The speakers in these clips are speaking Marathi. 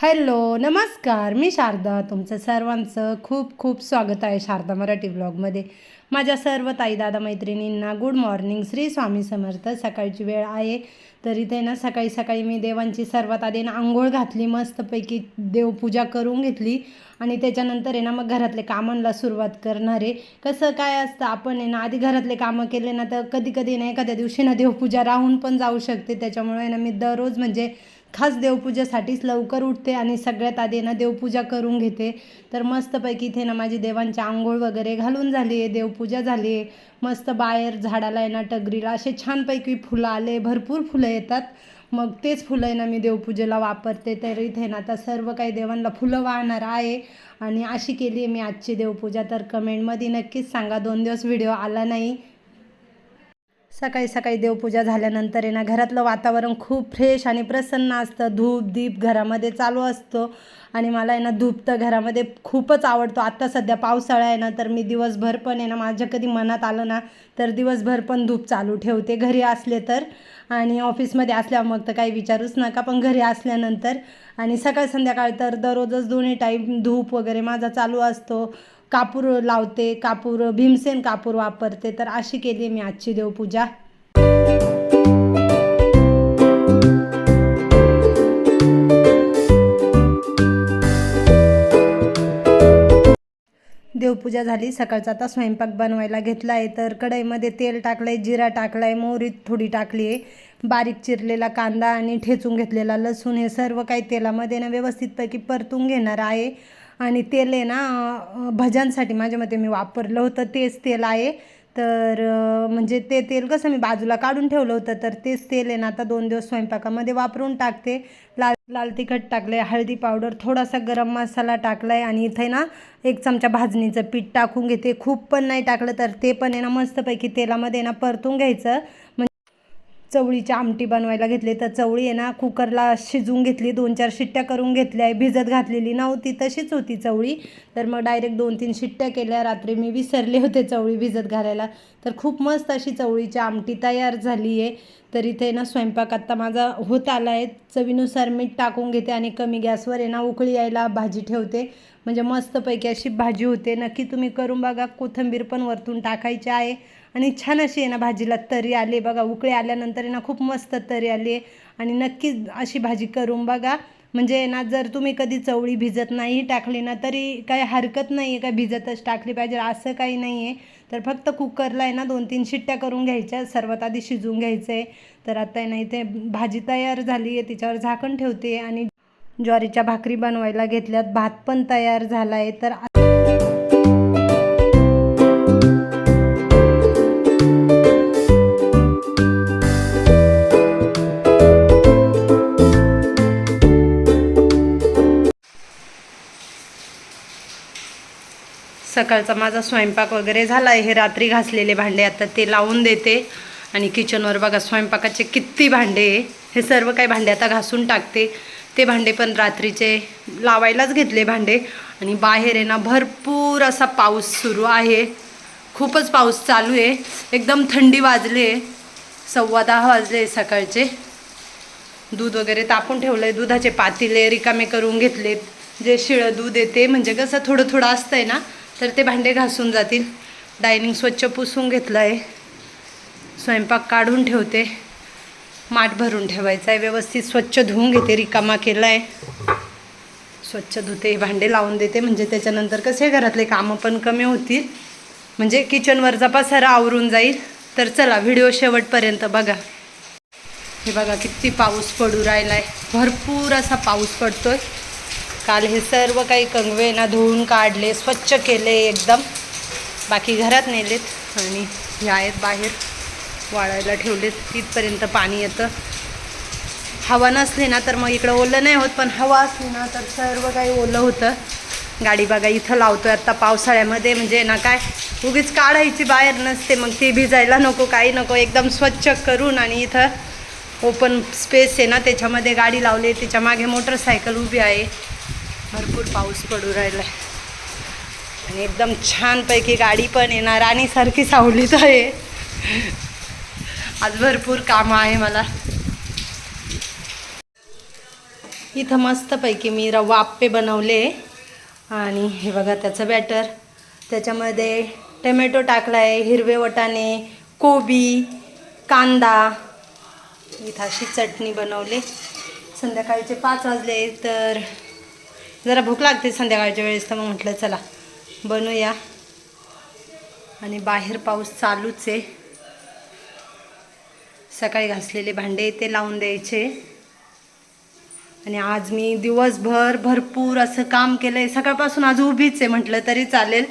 हॅलो नमस्कार. मी शारदा. तुमचं सर्वांचं खूप खूप स्वागत आहे शारदा मराठी ब्लॉगमध्ये माझ्या सर्व ताई दादा मैत्रिणींना गुड मॉर्निंग श्री स्वामी समर्थ सकाळची वेळ आहे. तर इथे ना सकाळी सकाळी मी देवांची सर्वात आधी ना आंघोळ घातली मस्तपैकी देवपूजा करून घेतली. आणि त्याच्यानंतर आहे ना मग घरातले कामांना सुरुवात करणार आहे. कसं काय असतं आपण आहे ना आधी घरातले कामं केले ना तर कधी कधी ना एखाद्या दिवशी ना देवपूजा राहून पण जाऊ शकते. त्याच्यामुळे ना मी दररोज म्हणजे खास देवपूजेसाठीच लवकर उठते आणि सगळ्यात आधी ना देवपूजा करून घेते. तर मस्तपैकी इथे ना माझी देवांची आंघोळ वगैरे घालून झाली आहे. देवपूजा झाली. आहे मस्त बाहेर झाडाला आहे ना टगरीला. असे छानपैकी फुलं आले. भरपूर फुलं येतात. मग तेच फुलं आहे ना मी देवपूजेला वापरते. तर इथे ना आता सर्व काही देवांना फुलं वाहणार आहे. आणि अशी केली आहे मी आजची देवपूजा. तर कमेंटमध्ये नक्कीच सांगा. दोन दिवस व्हिडिओ आला नाही. सकाळी सकाळी देवपूजा झाल्यानंतर आहे ना घरातलं वातावरण खूप फ्रेश आणि प्रसन्न असतं. धूप दीप घरामध्ये चालू असतो. आणि मला आहे ना धूप तर घरामध्ये खूपच आवडतो. आत्ता सध्या पावसाळा आहे ना तर मी दिवसभर पण आहे ना माझ्या कधी मनात आलं ना तर दिवसभर पण धूप चालू ठेवते. घरी असले तर. आणि ऑफिसमध्ये असल्यावर मग तर काही विचारूच नका पण घरी असल्यानंतर. आणि सकाळ संध्याकाळ तर दररोजच दोन्ही टाईम धूप वगैरे माझा चालू असतो. कापूर लावते कापूर भीमसेन कापूर वापरते. तर अशी केली मी आजची देवपूजा. देवपूजा झाली. सकाळचा आता स्वयंपाक बनवायला घेतला आहे तर कढईमध्ये तेल टाकलं आहे जिरा टाकला आहे मोहरी थोडी टाकली आहे. बारीक चिरलेला कांदा आणि ठेचून घेतलेला लसूण. हे सर्व काही तेलामध्ये ना व्यवस्थितपैकी परतून घेणार आहे. आणि तेल आहे ना भज्यांसाठी माझ्या मते मी वापरलं होतं तेच तेल आहे. तर म्हणजे ते तेल कसं मी बाजूला काढून ठेवलं होतं तर तेच तेल आहे ना आता दोन दिवस स्वयंपाकामध्ये वापरून टाकते. लाल लाल तिखट टाकलं आहे हळदी पावडर थोडासा गरम मसाला टाकला आहे आणि इथे ना एक चमचा भाजणीचं पीठ टाकून घेते. खूप पण नाही टाकलं तर ते पण आहे ना मस्तपैकी तेलामध्ये ना परतून घ्यायचं. चवळीची आमटी बनवायला घेतली. तर चवळी आहे ना कुकरला शिजवून घेतली. दोन चार शिट्ट्या करून घेतल्या. आहे भिजत घातलेली नव्हती तशीच होती चवळी. तर मग डायरेक्ट दोन तीन शिट्ट्या केल्या. रात्री मी विसरले होते चवळी भिजत घालायला. तर खूप मस्त अशी चवळीची आमटी तयार झाली आहे. तर इथे ना स्वयंपाक आत्ता माझा होत आला आहे. चवीनुसार मीठ टाकून घेते आणि कमी गॅसवर आहे ना उकळी यायला भाजी ठेवते. म्हणजे मस्तपैकी अशी भाजी होते. नक्की तुम्ही करून बघा. कोथिंबीर पण वरतून टाकायची आहे. आणि छान अशी आहे ना भाजीला तरी आली. बघा उकळी आल्यानंतर आहे ना खूप मस्त तरी आली. आहे आणि नक्कीच अशी भाजी करून बघा. म्हणजे ना जर तुम्ही कधी चवळी भिजत नाही टाकली ना तरी काही हरकत नाही आहे. का भिजतच टाकली पाहिजे असं काही नाही आहे. तर फक्त कुकरला आहे ना दोन तीन शिट्ट्या करून घ्यायच्या. सर्वात आधी शिजवून घ्यायचं. आहे तर आता आहे ना इथे भाजी तयार झाली आहे. तिच्यावर झाकण ठेवते आणि ज्वारीच्या भाकरी बनवायला घेतल्यात. भात पण तयार झाला आहे. तर सकाळचा माझा स्वयंपाक वगैरे झाला आहे हे रात्री घासलेले भांडे आता ते लावून देते. आणि किचनवर बघा स्वयंपाकाचे किती भांडे आहे. हे सर्व काही भांडे आता घासून टाकते. ते भांडे पण रात्रीचे लावायलाच घेतले भांडे. आणि बाहेर आहे ना भरपूर असा पाऊस सुरू आहे. खूपच पाऊस चालू आहे. एकदम थंडी वाजली आहे. सव्वा दहा वाजले सकाळचे. दूध वगैरे तापून ठेवलं आहे दुधाचे पातेले रिकामे करून घेतलेत. जे शिळं दूध येते म्हणजे कसं थोडं थोडं असतं आहे ना तर ते भांडे घासून जातील. डायनिंग स्वच्छ पुसून घेतलं आहे स्वयंपाक काढून ठेवते. माठ भरून ठेवायचा आहे व्यवस्थित स्वच्छ धुवून घेते. रिकामा केला आहे स्वच्छ धुते. भांडे लावून देते. म्हणजे त्याच्यानंतर कसे घरातले कामं पण कमी होतील. म्हणजे किचनवरचा पसारा आवरून जाईल. तर चला व्हिडिओ शेवटपर्यंत बघा. हे बघा किती पाऊस पडू राहिला आहे भरपूर असा पाऊस पडतोय. काल हे सर्व काही कंगवे ना धुवून काढले स्वच्छ केले एकदम. बाकी घरात नेलेत आणि हे आहेत बाहेर. वाळायला ठेवलेत तिथपर्यंत पाणी येतं. हवा नसली ना तर मग इकडं ओलं नाही होत पण हवा असली ना तर सर्व काही ओलं होतं. गाडी बघा इथं लावतोय आत्ता पावसाळ्यामध्ये म्हणजे ना काय उगीच काढायची बाहेर नसते मग ती भिजायला नको काही नको एकदम स्वच्छ करून आणि इथं ओपन स्पेस आहे ना त्याच्यामध्ये गाडी लावली त्याच्यामागे मोटरसायकल उभी आहे. भरपूर पाऊस पडू राहिला आहे आणि एकदम छानपैकी गाडी पण येणार आणि सारखी सावलीत आहे. आज भरपूर कामं आहे मला. इथं मस्तपैकी मी रवा आप्पे बनवले. आणि हे बघा त्याचं बॅटर त्याच्यामध्ये टमॅटो टाकला आहे हिरवे वटाणे कोबी कांदा. इथं अशी चटणी बनवली. संध्याकाळचे पाच वाजले तर जरा भूक लागते संध्याकाळच्या वेळेस तर मग म्हटलं चला बनवूया आणि बाहेर पाऊस चालूच आहे. सकाळी घासलेले भांडे ते लावून द्यायचे. आणि आज मी दिवसभर भरपूर असं काम केलं आहे सकाळपासून आज उभीच आहे म्हटलं तरी चालेल.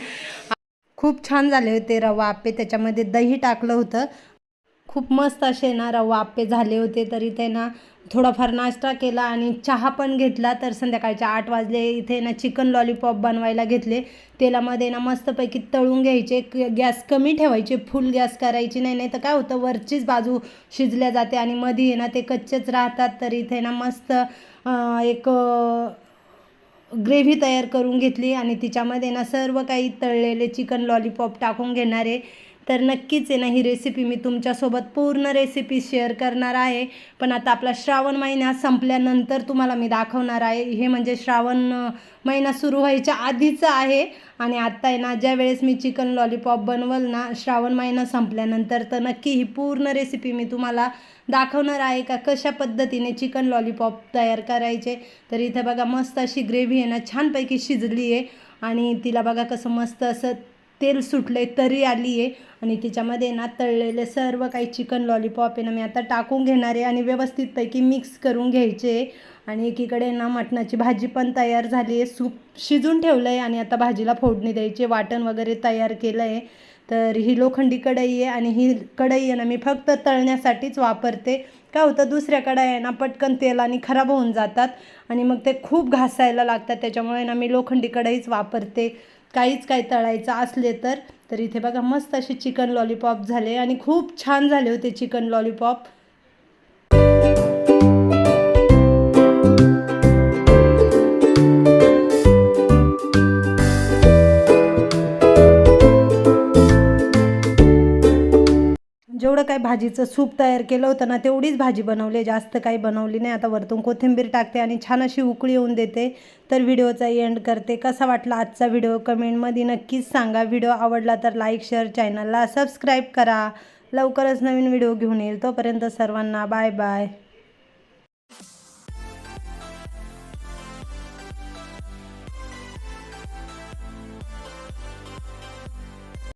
खूप छान झाले होते रवा आपे त्याच्यामध्ये दही टाकलं होतं. खूप मस्त असे ना रवा आप्पे झाले होते तरी ते ना थोडाफार नाश्ता केला आणि चहा पण घेतला. तर संध्याकाळच्या आठ वाजले इथे ना चिकन लॉलीपॉप बनवायला घेतले. तेलामध्ये ना मस्तपैकी तळून घ्यायचे गॅस कमी ठेवायचे फुल गॅस करायची. नाही नाही तर काय होतं वरचीच बाजू शिजल्या जाते आणि मध्ये आहे ना ते कच्चेच राहतात. तर इथे ना मस्त एक ग्रेव्ही तयार करून घेतली आणि तिच्यामध्ये ना सर्व काही तळलेले चिकन लॉलीपॉप टाकून घेणारे तर नक्कीच आहे ना ही रेसिपी मी तुमच्यासोबत पूर्ण रेसिपी शेअर करणार आहे. पण आता आपला श्रावण महिना संपल्यानंतर तुम्हाला मी दाखवणार आहे. हे म्हणजे श्रावण महिना सुरू व्हायच्या आधीचं आहे. आणि आत्ता आहे ना ज्या वेळेस मी चिकन लॉलीपॉप बनवल ना श्रावण महिना संपल्यानंतर तर नक्की ही पूर्ण रेसिपी मी तुम्हाला दाखवणार आहे का कशा पद्धतीने चिकन लॉलीपॉप तयार करायचे. तर इथं बघा मस्त अशी ग्रेव्ही आहे ना छानपैकी शिजली आहे. आणि तिला बघा कसं मस्त असं तेल सुटलं आहे तरी आली आहे. आणि तिच्यामध्ये ना तळलेले सर्व काही चिकन लॉलीपॉप आहे ना मी आता टाकून घेणार आहे आणि व्यवस्थितपैकी मिक्स करून घ्यायचे आणि एकीकडे ना मटणाची भाजी पण तयार झाली आहे. सूप शिजून ठेवलं आहे आणि आता भाजीला फोडणी द्यायची वाटण वगैरे तयार केलं आहे तर ही लोखंडी कढई आहे आणि ही कढई आहे ना मी फक्त तळण्यासाठीच वापरते. काय होतं दुसऱ्या कढाई आहे ना पटकन तेलाने खराब होऊन जातात. आणि मग ते खूप घासायला लागतात. त्याच्यामुळे ना मी लोखंडी कढईच वापरते. काहीच काही तळायचं असले तर तर इथे बघा मस्त असे चिकन लॉलीपॉप झाले आणि खूप छान झाले होते चिकन लॉलीपॉप जेवढं काय भाजीचं सूप तयार केलं होतं ना तेवढीच भाजी बनवली जास्त काही बनवली नाही. आता वरतून कोथिंबीर टाकते आणि छान अशी उकळी येऊन देते. तर व्हिडिओचा एंड करते. कसा वाटला आजचा व्हिडिओ? कमेंटमध्ये नक्कीच सांगा. व्हिडिओ आवडला तर लाईक शेअर चॅनलला सबस्क्राईब करा. लवकरच नवीन व्हिडिओ घेऊन येईल. तोपर्यंत सर्वांना बाय बाय